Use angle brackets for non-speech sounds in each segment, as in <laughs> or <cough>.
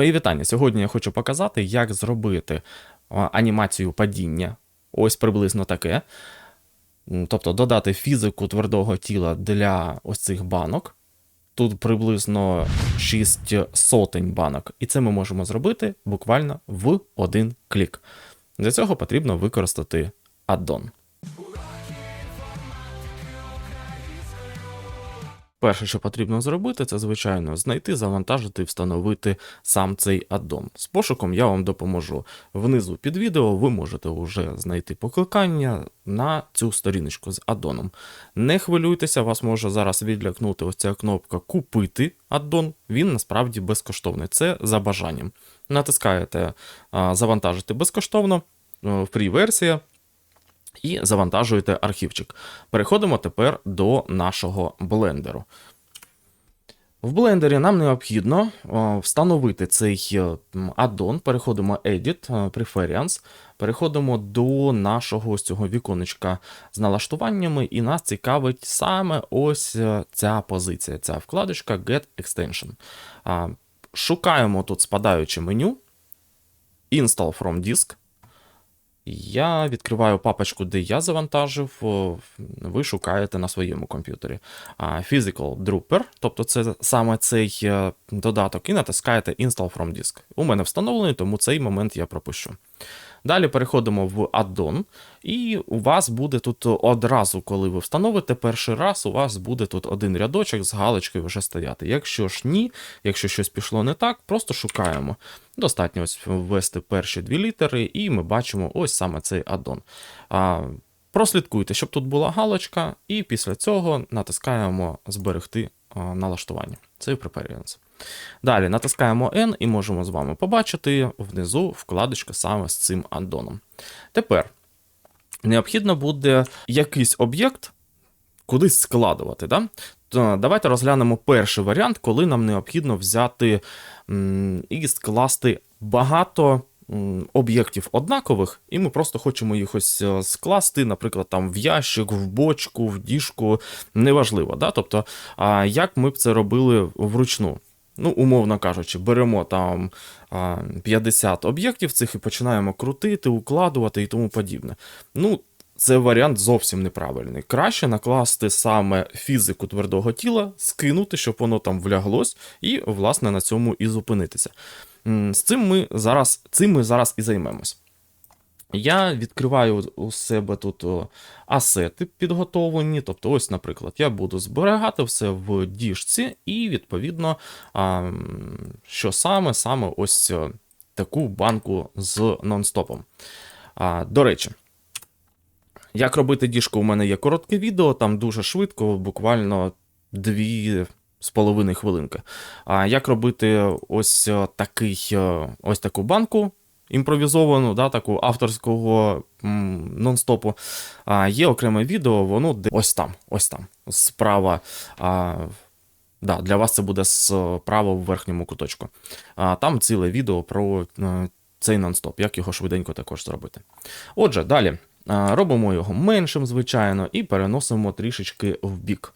Мої вітання. Сьогодні я хочу показати, як зробити анімацію падіння. Ось приблизно таке. Тобто додати фізику твердого тіла для ось цих банок. Тут приблизно 6 сотень банок. І це ми можемо зробити буквально в один клік. Для цього потрібно використати аддон. Перше, що потрібно зробити, це звичайно знайти, завантажити, і встановити сам цей аддон. З пошуком я вам допоможу. Внизу під відео ви можете вже знайти покликання на цю сторіночку з аддоном. Не хвилюйтеся, вас може зараз відлякнути ось ця кнопка Купити аддон. Він насправді безкоштовний. Це за бажанням. Натискаєте Завантажити безкоштовно, фрі версія і завантажуєте архівчик. Переходимо тепер до нашого блендеру. В блендері нам необхідно встановити цей е, аддон. Переходимо Edit, е, Preference, переходимо до нашого ось цього віконечка з налаштуваннями, і нас цікавить саме ось е, ця позиція, ця вкладочка Get Extension. Шукаємо тут спадаюче меню, Install from Disk. Я відкриваю папочку, де я завантажив, ви шукаєте на своєму комп'ютері. Physical Drupper, тобто це саме цей е, додаток, і натискаєте Install from Disk. У мене встановлений, тому цей момент я пропущу. Далі переходимо в аддон, і у вас буде тут одразу, коли ви встановите перший раз, у вас буде тут один рядочок з галочкою вже стояти. Якщо ж ні, якщо щось пішло не так, просто шукаємо. Достатньо ось ввести перші дві літери, і ми бачимо ось саме цей аддон. Прослідкуйте, щоб тут була галочка, і після цього натискаємо зберегти налаштування. Це Preference. Далі натискаємо N і можемо з вами побачити внизу вкладочку саме з цим аддоном. Тепер необхідно буде якийсь об'єкт кудись складувати. Да? Давайте розглянемо перший варіант, коли нам необхідно взяти і скласти багато об'єктів однакових, і ми просто хочемо їх ось е, скласти, наприклад, там в ящик, в бочку, в діжку, неважливо. Да? Тобто, як ми б це робили вручну? Ну, умовно кажучи, беремо там 50 об'єктів цих і починаємо крутити, укладувати і тому подібне. Ну, це варіант зовсім неправильний. Краще накласти саме фізику твердого тіла, скинути, щоб воно там вляглось, і, власне, на цьому і зупинитися. З цим ми зараз, цим ми зараз і займемось. Я відкриваю у себе тут асети підготовлені. Тобто, ось, наприклад, я буду зберігати все в діжці, і, відповідно, що саме, саме ось таку банку з нонстопом. До речі, як робити діжку, у мене є коротке відео, там дуже швидко, буквально дві з половиною хвилинки. А як робити ось такий, ось таку банку імпровізовану, да, таку авторського нон-стопу. А, є окреме відео, воно де ось там, ось там, справа. А, да, для вас це буде справа в верхньому куточку. А, там ціле відео про е, цей нон-стоп, як його швиденько також зробити. Отже, далі. Робимо його меншим, звичайно, і переносимо трішечки в бік.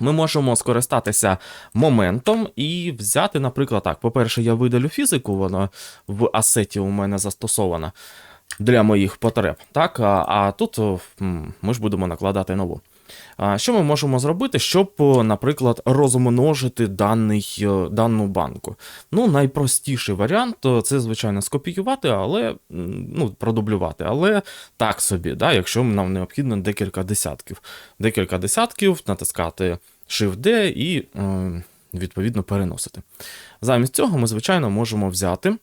Ми можемо скористатися моментом і взяти, наприклад, так. По-перше, я видалю фізику, вона в асеті у мене застосована для моїх потреб. Так, а, а тут ми ж будемо накладати нову. Що ми можемо зробити, щоб, наприклад, розмножити даний, дану банку? Ну, найпростіший варіант це, звичайно, скопіювати, але ну, продублювати, але так собі, да, якщо нам необхідно декілька десятків. Декілька десятків, натискати Shift-D і е, відповідно переносити. Замість цього ми, звичайно, можемо взяти.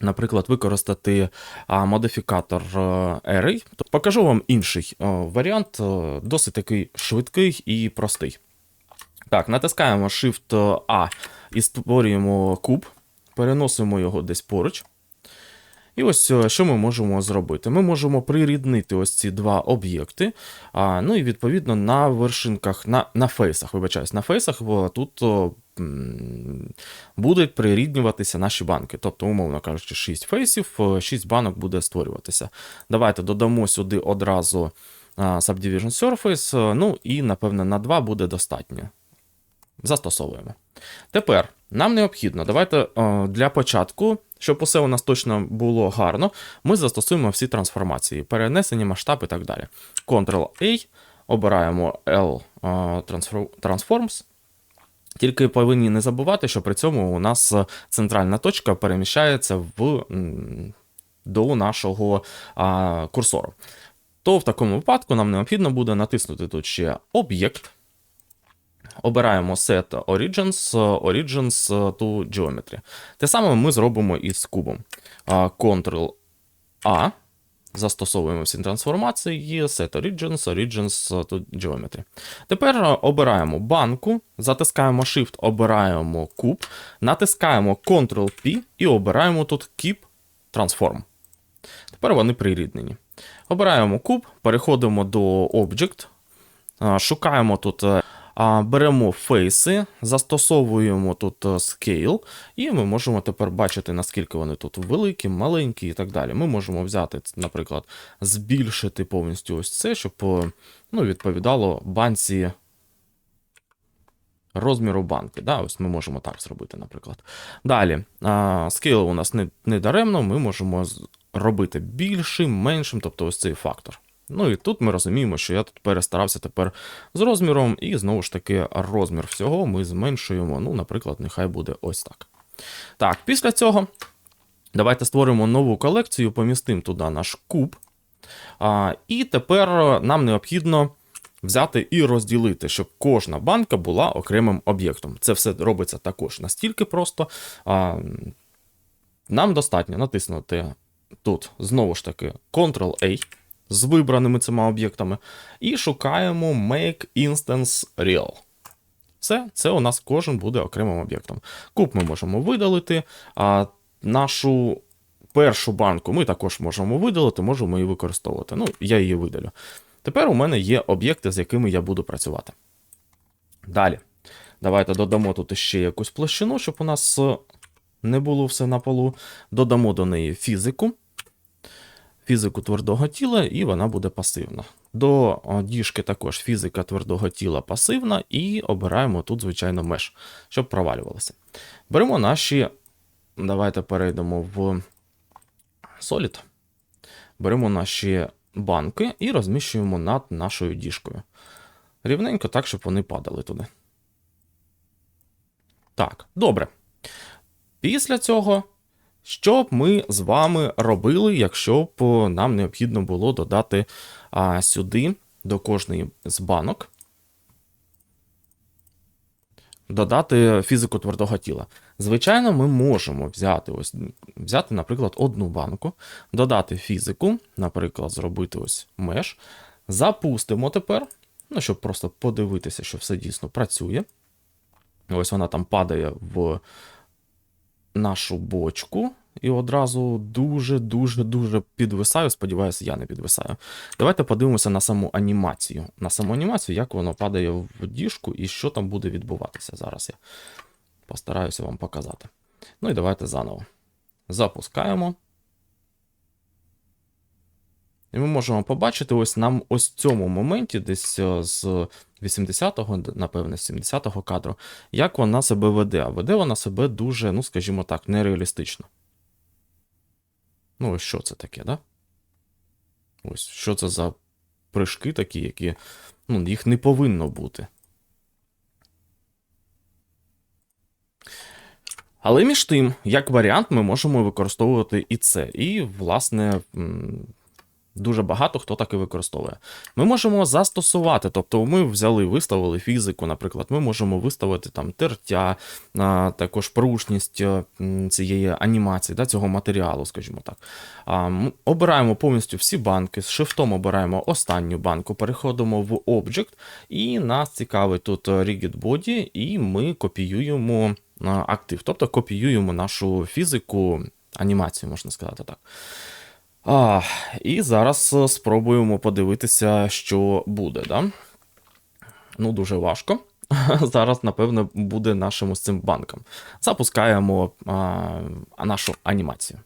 Наприклад, використати модифікатор е, Array. Покажу вам інший е, варіант, досить такий швидкий і простий. Так, натискаємо Shift-A і створюємо куб, переносимо його десь поруч. І ось е, що ми можемо зробити? Ми можемо приріднити ось ці два об'єкти. Ну і відповідно на вершинках, на на фейсах, вибачаюсь, на фейсах о, тут о, будуть приріднюватися наші банки. Тобто, умовно кажучи, 6 фейсів, 6 банок буде створюватися. Давайте додамо сюди одразу Subdivision Surface, ну і, напевне, на 2 буде достатньо. Застосовуємо. Тепер Нам необхідно, давайте для початку, щоб усе у нас точно було гарно, ми застосуємо всі трансформації, перенесення, масштаб і так далі. Ctrl-A, обираємо L е, Transfor- Transforms. Тільки повинні не забувати, що при цьому у нас центральна точка переміщається в, до нашого а, курсору. То в такому випадку нам необхідно буде натиснути тут ще об'єкт. Обираємо Set Origins, Origins to Geometry. Те саме ми зробимо і з кубом. Ctrl-A. Застосовуємо всі трансформації, Set Origins, Origins to Geometry. Тепер е, обираємо банку, затискаємо Shift, обираємо куб, натискаємо Ctrl-P і обираємо тут Keep Transform. Тепер вони приріднені. Обираємо куб, переходимо до Object, шукаємо тут, е, беремо фейси, застосовуємо тут е, Scale, і ми можемо тепер бачити, наскільки вони тут великі, маленькі і так далі. Ми можемо взяти, наприклад, збільшити повністю ось це, щоб е, ну, відповідало банці розміру банки. Да? Ось ми можемо так зробити, наприклад. Далі, скейл у нас не, не даремно, ми можемо робити більшим, меншим, тобто ось цей фактор. Ну і тут ми розуміємо, що я тут перестарався тепер з розміром, і знову ж таки розмір всього ми зменшуємо. Ну, наприклад, нехай буде ось так. Так, після цього давайте створимо нову колекцію, помістимо туди наш куб. А, і тепер нам необхідно взяти і розділити, щоб кожна банка була окремим об'єктом. Це все робиться також настільки просто. А, нам достатньо натиснути тут знову ж таки Ctrl-A з вибраними цими об'єктами, і шукаємо Make Instance Real. Все, це у нас кожен буде окремим об'єктом. Куб ми можемо видалити, а нашу першу банку ми також можемо видалити, можемо її використовувати. Ну, я її видалю. Тепер у мене є об'єкти, з якими я буду працювати. Далі. Давайте додамо тут ще якусь площину, щоб у нас не було все на полу. Додамо до неї фізику. Фізику твердого тіла, і вона буде пасивна. До діжки також фізика твердого тіла пасивна, і обираємо тут, звичайно, меш, щоб провалювалося. Беремо наші. Давайте перейдемо в Solid. Беремо наші банки і розміщуємо над нашою діжкою. Рівненько так, щоб вони падали туди. Так, добре. Після цього, що б ми з вами робили, якщо б нам необхідно було додати а, сюди до кожної з банок. Додати фізику твердого тіла. Звичайно, ми можемо взяти, ось, взяти, наприклад, одну банку, додати фізику, наприклад, зробити ось меш. Запустимо тепер, ну, щоб просто подивитися, що все дійсно працює. Ось вона там падає в нашу бочку. І одразу дуже-дуже-дуже підвисаю. Сподіваюся, я не підвисаю. Давайте подивимося на саму анімацію. На саму анімацію, як воно падає в діжку і що там буде відбуватися. Зараз я постараюся вам показати. Ну і давайте заново. Запускаємо. І ми можемо побачити, ось нам ось в цьому моменті, десь е, з 80-го, напевне, з 70-го кадру, як вона себе веде. А веде вона себе дуже, ну, скажімо так, нереалістично. Ну, ось що це таке, да? Ось що це за прыжки такі, які. Ну, їх не повинно бути. Але між тим, як варіант, ми можемо використовувати і це. І, власне, дуже багато хто так і використовує. Ми можемо застосувати, тобто ми взяли, виставили фізику, наприклад, ми можемо виставити там тертя, також пружність е, цієї анімації, да, цього матеріалу, скажімо так. Обираємо повністю всі банки, з шифтом обираємо останню банку, переходимо в Object, і нас цікавить тут е, Rigid Body, і ми копіюємо актив, тобто копіюємо нашу фізику, анімацію, можна сказати так. А, і зараз е, спробуємо подивитися, що буде, да? Ну, дуже важко. <laughs> Зараз, напевно, буде нашим ось цим банком. Запускаємо а, нашу анімацію.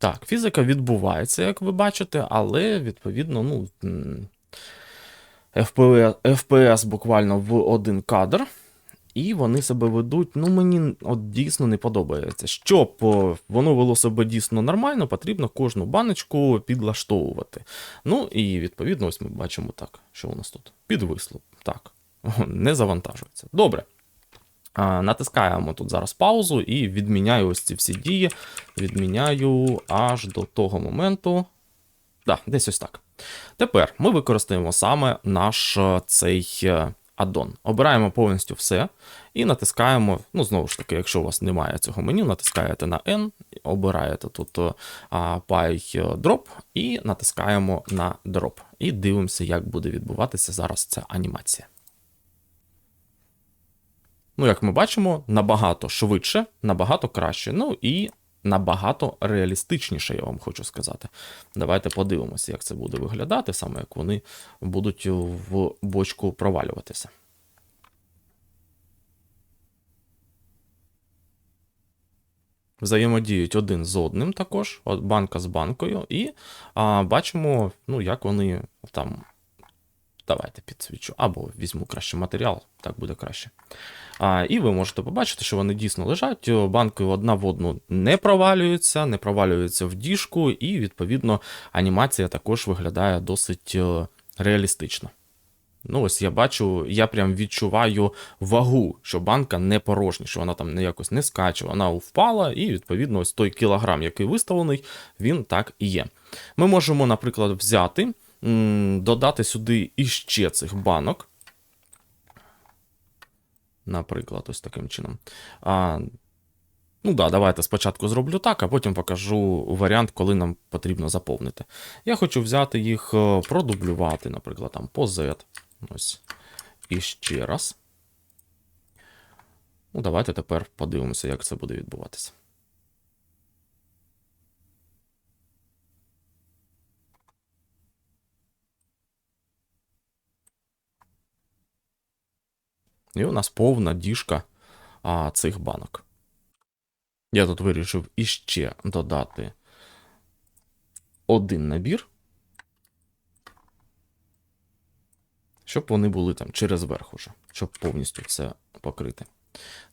Так, фізика відбувається, як ви бачите, але відповідно, ну. FPS, FPS буквально в один кадр. І вони себе ведуть, ну мені от дійсно не подобається. Щоб воно вело себе дійсно нормально, потрібно кожну баночку підлаштовувати. Ну і відповідно, ось ми бачимо так, що у нас тут підвисло. Так, <laughs> не завантажується. Добре. А, натискаємо тут зараз паузу і відміняю ось ці всі дії. Відміняю аж до того моменту. Да, десь ось так. Тепер ми використаємо саме наш е, цей е, аддон. Обираємо повністю все і натискаємо. Ну, знову ж таки, якщо у вас немає цього меню, натискаєте на N, обираєте тут е, а, і натискаємо на Drop. І дивимося, як буде відбуватися зараз ця анімація. Ну, як ми бачимо, набагато швидше, набагато краще. Ну і набагато реалістичніше, я вам хочу сказати. Давайте подивимося, як це буде виглядати, саме як вони будуть в бочку провалюватися. Взаємодіють один з одним також, от банка з банкою, і а, бачимо, ну, як вони там. Давайте підсвічу, або візьму краще матеріал, так буде краще. А, І ви можете побачити, що вони дійсно лежать, банки одна в одну не провалюються, не провалюються в діжку, і, відповідно, анімація також виглядає досить е, реалістично. Ну, ось я бачу, я прям відчуваю вагу, що банка не порожня, що вона там не якось не скаче, вона впала, і, відповідно, ось той кілограм, який виставлений, він так і є. Ми можемо, наприклад, взяти, додати сюди іще цих банок. Наприклад, ось таким чином. А, Ну да, давайте спочатку зроблю так, а потім покажу варіант, коли нам потрібно заповнити. Я хочу взяти їх, е, продублювати, наприклад, там по Z. Ось. І ще раз. Ну, давайте тепер подивимося, як це буде відбуватися. І у нас повна діжка а, цих банок. Я тут вирішив іще додати один набір, щоб вони були там через верх уже, щоб повністю все покрити.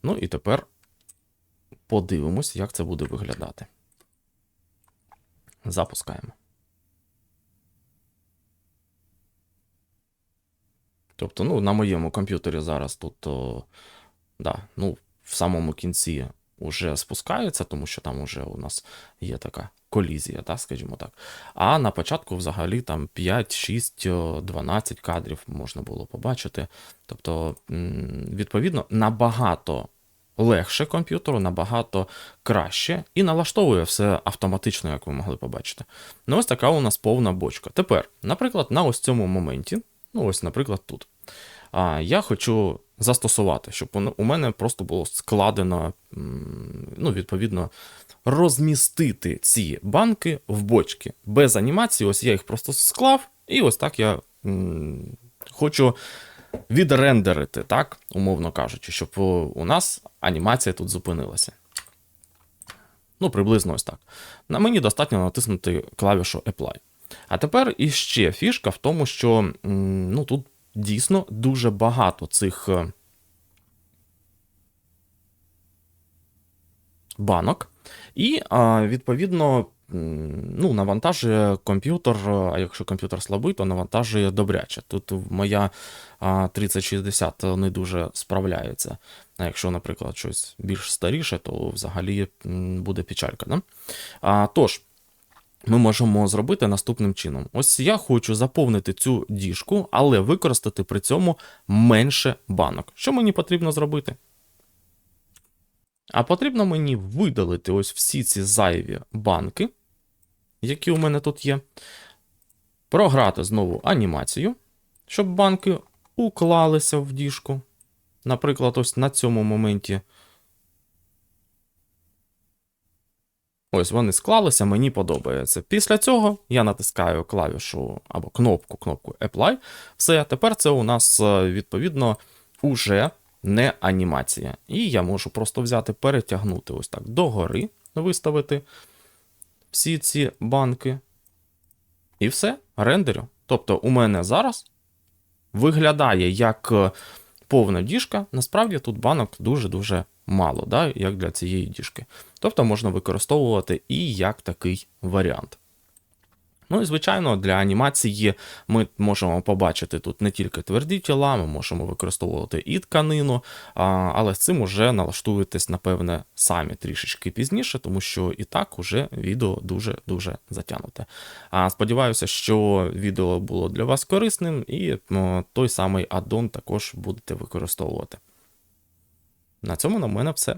Ну і тепер подивимось, як це буде виглядати. Запускаємо. Тобто, ну, на моєму комп'ютері зараз тут, о, да, ну, в самому кінці вже спускається, тому що там вже у нас є така колізія, так, скажімо так. А на початку взагалі там 5, 6, 12 кадрів можна було побачити. Тобто, відповідно, набагато легше комп'ютеру, набагато краще і налаштовує все автоматично, як ви могли побачити. Ну, ось така у нас повна бочка. Тепер, наприклад, на ось цьому моменті, ну ось, наприклад, тут. А я хочу застосувати, щоб у мене просто було складено, ну, відповідно, розмістити ці банки в бочки. Без анімації, ось я їх просто склав, і ось так я хочу відрендерити, так, умовно кажучи, щоб у нас анімація тут зупинилася. Ну, приблизно ось так. На мені достатньо натиснути клавішу Apply. А тепер іще фішка в тому, що ну, тут дійсно дуже багато цих е, банок. І, відповідно, ну, навантажує комп'ютер, е, а якщо комп'ютер слабий, то навантажує добряче. Тут моя 3060 не дуже справляється. А якщо, наприклад, щось більш старіше, то взагалі буде печалька. Да? А, тож, ми можемо зробити наступним чином. Ось я хочу заповнити цю діжку, але використати при цьому менше банок. Що мені потрібно зробити? А потрібно мені видалити ось всі ці зайві банки, які у мене тут є. Програти знову анімацію, щоб банки уклалися в діжку. Наприклад, ось на цьому моменті. Ось вони склалися, мені подобається. Після цього я натискаю клавішу або кнопку, кнопку Apply. Все, тепер це у нас е, відповідно уже не анімація. І я можу просто взяти, перетягнути ось так догори, виставити всі ці банки. І все, рендерю. Тобто, у мене зараз виглядає як е, повна діжка. Насправді тут банок дуже-дуже мало, да, як для цієї діжки. Тобто можна використовувати і як такий варіант. Ну і звичайно, для анімації ми можемо побачити тут не тільки тверді тіла, ми можемо використовувати і тканину, але з цим уже налаштуєтесь, напевне, самі трішечки пізніше, тому що і так уже відео дуже-дуже затягнуте. Сподіваюся, що відео було для вас корисним, і той самий аддон також будете використовувати. На цьому на мене все.